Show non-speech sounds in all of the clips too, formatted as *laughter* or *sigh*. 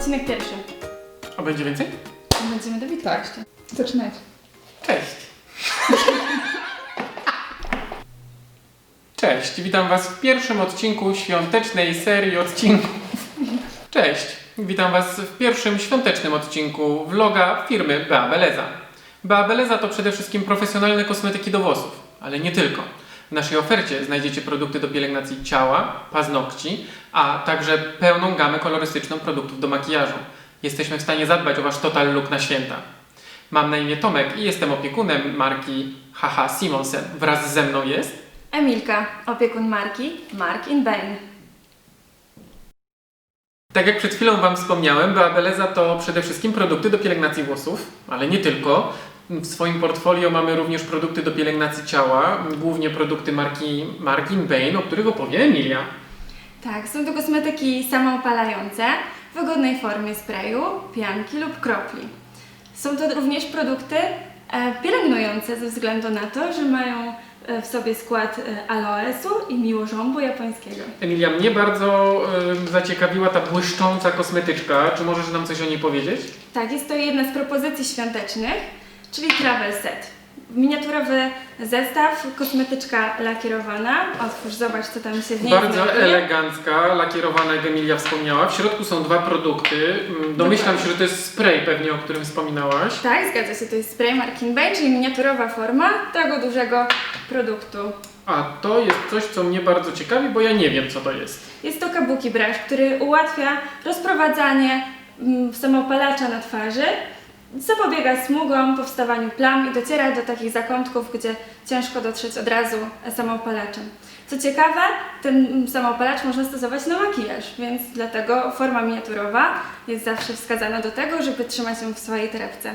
odcinek pierwszy. A będzie więcej? Będziemy do Witki Tak. jeszcze. Zaczynajcie. Cześć. Cześć, witam Was w pierwszym odcinku świątecznej serii odcinków. Cześć, witam Was w pierwszym świątecznym odcinku vloga firmy Beabeleza. Beabeleza to przede wszystkim profesjonalne kosmetyki do włosów, ale nie tylko. W naszej ofercie znajdziecie produkty do pielęgnacji ciała, paznokci, a także pełną gamę kolorystyczną produktów do makijażu. Jesteśmy w stanie zadbać o Wasz total look na święta. Mam na imię Tomek i jestem opiekunem marki Haha Simonsen. Wraz ze mną jest Emilka, opiekun marki Mark in Bain. Tak jak przed chwilą Wam wspomniałem, Beabeleza to przede wszystkim produkty do pielęgnacji włosów, ale nie tylko. W swoim portfolio mamy również produkty do pielęgnacji ciała, głównie produkty marki Markin Bane, o których opowie Emilia. Tak, są to kosmetyki samoopalające w wygodnej formie sprayu, pianki lub kropli. Są to również produkty e, pielęgnujące ze względu na to, że mają e, w sobie skład e, aloesu i miłożąbu japońskiego. Emilia, mnie bardzo y, zaciekawiła ta błyszcząca kosmetyczka. Czy możesz nam coś o niej powiedzieć? Tak, jest to jedna z propozycji świątecznych, czyli travel set. Miniaturowy zestaw, kosmetyczka lakierowana. Otwórz, zobacz co tam się w niej Bardzo znajduje. elegancka, lakierowana, jak Emilia wspomniała. W środku są dwa produkty. Mm, Domyślam się, że to jest spray pewnie, o którym wspominałaś. Tak, zgadza się, to jest spray Markin Bay, czyli miniaturowa forma tego dużego produktu. A to jest coś, co mnie bardzo ciekawi, bo ja nie wiem, co to jest. Jest to kabuki brush, który ułatwia rozprowadzanie mm, samoopalacza na twarzy, zapobiega smugom, powstawaniu plam i dociera do takich zakątków, gdzie ciężko dotrzeć od razu samoopalaczem. Co ciekawe, ten samoopalacz można stosować na makijaż, więc dlatego forma miniaturowa jest zawsze wskazana do tego, żeby trzymać ją w swojej torebce.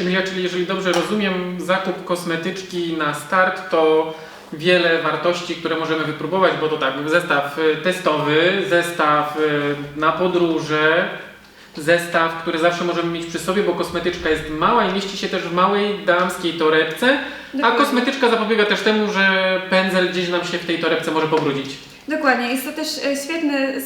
Emilia, czyli jeżeli dobrze rozumiem, zakup kosmetyczki na start to wiele wartości, które możemy wypróbować, bo to tak, zestaw testowy, zestaw y, na podróże, zestaw, który zawsze możemy mieć przy sobie, bo kosmetyczka jest mała i mieści się też w małej damskiej torebce, a Dokładnie. kosmetyczka zapobiega też temu, że pędzel gdzieś nam się w tej torebce może pobrudzić. Dokładnie, jest to też e, świetny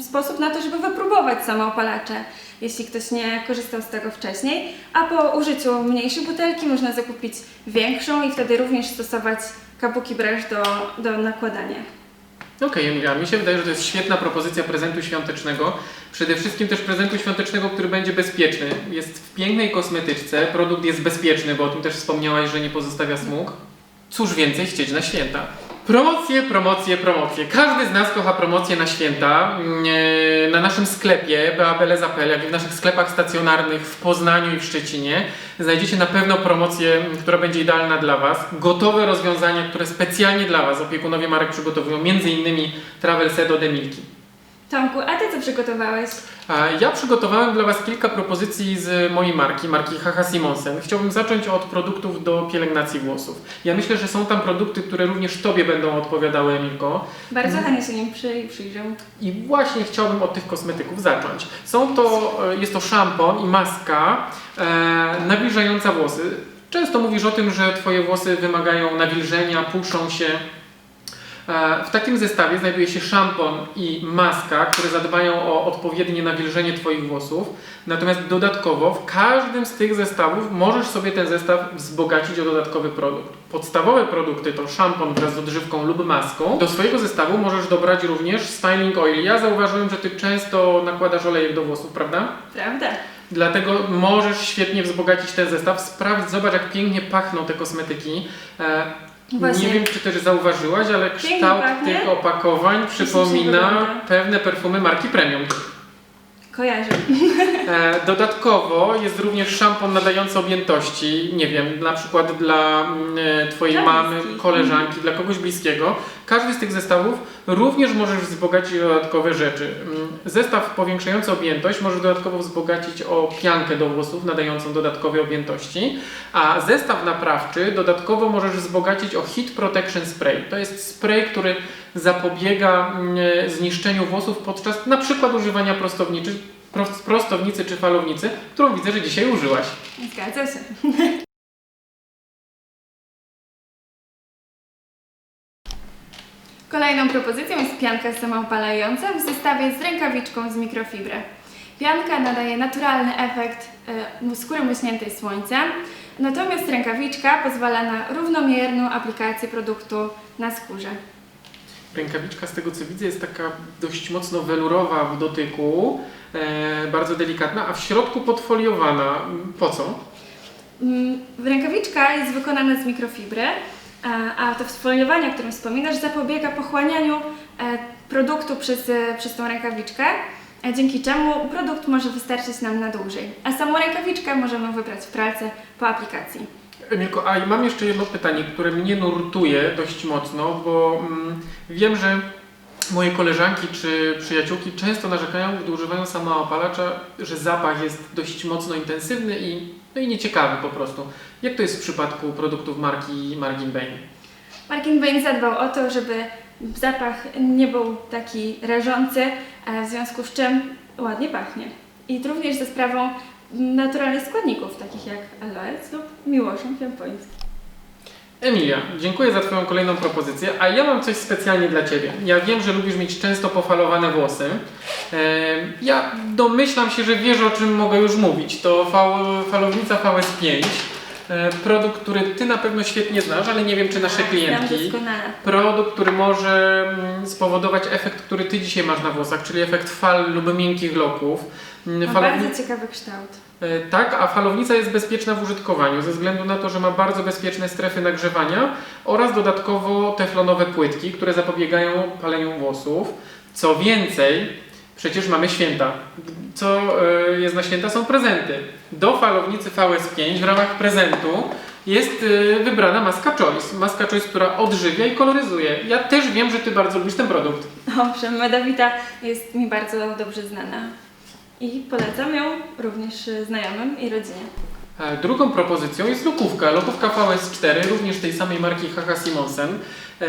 sposób na to, żeby wypróbować samoopalacze, jeśli ktoś nie korzystał z tego wcześniej. A po użyciu mniejszej butelki można zakupić większą i wtedy również stosować kabuki brush do, do nakładania. Okej, Emilia, mi się wydaje, że to jest świetna propozycja prezentu świątecznego. Przede wszystkim też prezentu świątecznego, który będzie bezpieczny. Jest w pięknej kosmetyczce, produkt jest bezpieczny, bo o tym też wspomniałaś, że nie pozostawia smug. Cóż więcej chcieć na święta? Promocje, promocje, promocje. Każdy z nas kocha promocje na święta. Eee, Na naszym sklepie beabeleza.pl, jak i w naszych sklepach stacjonarnych w Poznaniu i w Szczecinie znajdziecie na pewno promocję, która będzie idealna dla Was. Gotowe rozwiązania, które specjalnie dla Was opiekunowie marek przygotowują, m.in. Travel Set od Emilki. Tomku, a Ty co przygotowałeś? Ja przygotowałem dla Was kilka propozycji z mojej marki, marki Haha Simonsen. Chciałbym zacząć od produktów do pielęgnacji włosów. Ja myślę, że są tam produkty, które również Tobie będą odpowiadały, Emilko. Bardzo chętnie się nim przy, przyjrzę. I właśnie chciałbym od tych kosmetyków zacząć. Są to, e, jest to szampon i maska e, nawilżająca włosy. Często mówisz o tym, że Twoje włosy wymagają nawilżenia, puszczą się. E, W takim zestawie znajduje się szampon i maska, które zadbają o odpowiednie nawilżenie Twoich włosów. Natomiast dodatkowo w każdym z tych zestawów możesz sobie ten zestaw wzbogacić o dodatkowy produkt. Podstawowe produkty to szampon wraz z odżywką lub maską. Do swojego zestawu możesz dobrać również styling oil. Ja zauważyłem, że Ty często nakładasz olejek do włosów, prawda? Prawda? Dlatego możesz świetnie wzbogacić ten zestaw. Sprawdź, zobacz jak pięknie pachną te kosmetyki. E, Właśnie. Nie wiem, czy też zauważyłaś, ale kształt pachnie. tych opakowań przypomina pewne perfumy marki Premium. Kojarzę. E, dodatkowo jest również szampon nadający objętości, nie wiem, na przykład dla mm, e, Twojej mamy, koleżanki, dla kogoś bliskiego. Każdy z tych zestawów również możesz wzbogacić dodatkowe rzeczy. Mm, Zestaw powiększający objętość możesz dodatkowo wzbogacić o piankę do włosów nadającą dodatkowe objętości, a zestaw naprawczy dodatkowo możesz wzbogacić o Heat Protection Spray. To jest spray, który zapobiega mm, zniszczeniu włosów podczas na przykład używania prostowniczy, prost- prostownicy czy falownicy, którą widzę, że dzisiaj użyłaś. Zgadza się. *laughs* Kolejną propozycją jest pianka samoopalająca w zestawie z rękawiczką z mikrofibry. Pianka nadaje naturalny efekt e, skóry muśniętej słońcem, natomiast rękawiczka pozwala na równomierną aplikację produktu na skórze. Rękawiczka z tego co widzę jest taka dość mocno welurowa w dotyku, e, bardzo delikatna, a w środku podfoliowana. Po co? Mm, Rękawiczka jest wykonana z mikrofibry, a, a to sfoliowanie, o którym wspominasz, zapobiega pochłanianiu e, produktu przez, e, przez tą rękawiczkę, e, dzięki czemu produkt może wystarczyć nam na dłużej. A samą rękawiczkę możemy wybrać w pralce po aplikacji. Emilko, a mam jeszcze jedno pytanie, które mnie nurtuje dość mocno, bo mm, wiem, że moje koleżanki czy przyjaciółki często narzekają, gdy używają samoopalacza, że zapach jest dość mocno intensywny i, no i nieciekawy po prostu. Jak to jest w przypadku produktów marki Margin Bane? Markin Bain zadbał o to, żeby zapach nie był taki rażący, w związku z czym ładnie pachnie. I również ze sprawą naturalnych składników, takich jak aloes lub miłoszyn japoński. Emilia, dziękuję za Twoją kolejną propozycję, a ja mam coś specjalnie dla Ciebie. Ja wiem, że lubisz mieć często pofalowane włosy. Ja domyślam się, że wiesz o czym mogę już mówić. To fal- falownica VS5, e, produkt, który Ty na pewno świetnie znasz, ale nie wiem czy nasze Znam klientki. Produkt, który może mm, spowodować efekt, który Ty dzisiaj masz na włosach, czyli efekt fal lub miękkich loków. Mm, Ma falowni- bardzo ciekawy kształt. E, Tak, a falownica jest bezpieczna w użytkowaniu ze względu na to, że ma bardzo bezpieczne strefy nagrzewania oraz dodatkowo teflonowe płytki, które zapobiegają paleniu włosów. Co więcej, przecież mamy święta. Co e, jest na święta są prezenty. Do falownicy VS5 w ramach prezentu jest e, wybrana maska Choice. Maska Choice, która odżywia i koloryzuje. Ja też wiem, że Ty bardzo lubisz ten produkt. Owszem, Medawita jest mi bardzo dobrze znana. I polecam ją również y, znajomym i rodzinie. E, Drugą propozycją jest lokówka. Lokówka VS4, również tej samej marki HH Simonsen. E,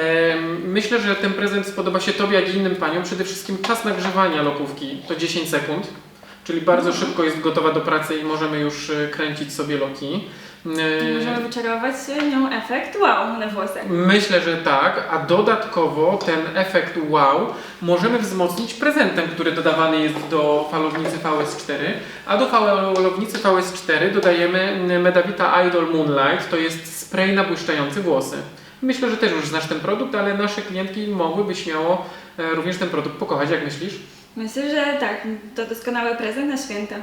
Myślę, że ten prezent spodoba się Tobie, jak i innym paniom. Przede wszystkim czas nagrzewania lokówki to 10 sekund, czyli bardzo szybko jest gotowa do pracy i możemy już e, kręcić sobie loki. E, Możemy wyczarować y, nią efekt wow na włosach. Myślę, że tak, a dodatkowo ten efekt wow możemy wzmocnić prezentem, który dodawany jest do falownicy VS4, a do falownicy VS4 dodajemy Medavita Idol Moonlight, to jest spray na błyszczające włosy. Myślę, że też już znasz ten produkt, ale nasze klientki mogłyby śmiało e, również ten produkt pokochać, jak myślisz? Myślę, że tak, to doskonały prezent na święta.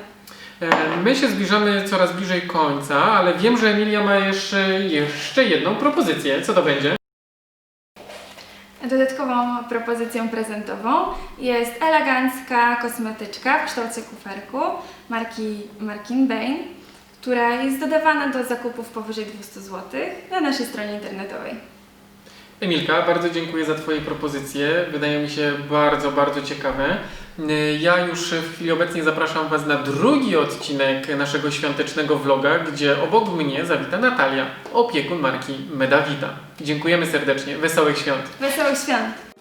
E, My się zbliżamy coraz bliżej końca, ale wiem, że Emilia ma jeszcze, jeszcze jedną propozycję. Co to będzie? Dodatkową propozycją prezentową jest elegancka kosmetyczka w kształcie kuferku marki Markin Bane, która jest dodawana do zakupów powyżej 200 zł na naszej stronie internetowej. Emilka, bardzo dziękuję za Twoje propozycje. Wydają mi się bardzo, bardzo ciekawe. Ja już w chwili obecnej zapraszam Was na drugi odcinek naszego świątecznego vloga, gdzie obok mnie zawita Natalia, opiekun marki Medavita. Dziękujemy serdecznie. Wesołych świąt. Wesołych świąt!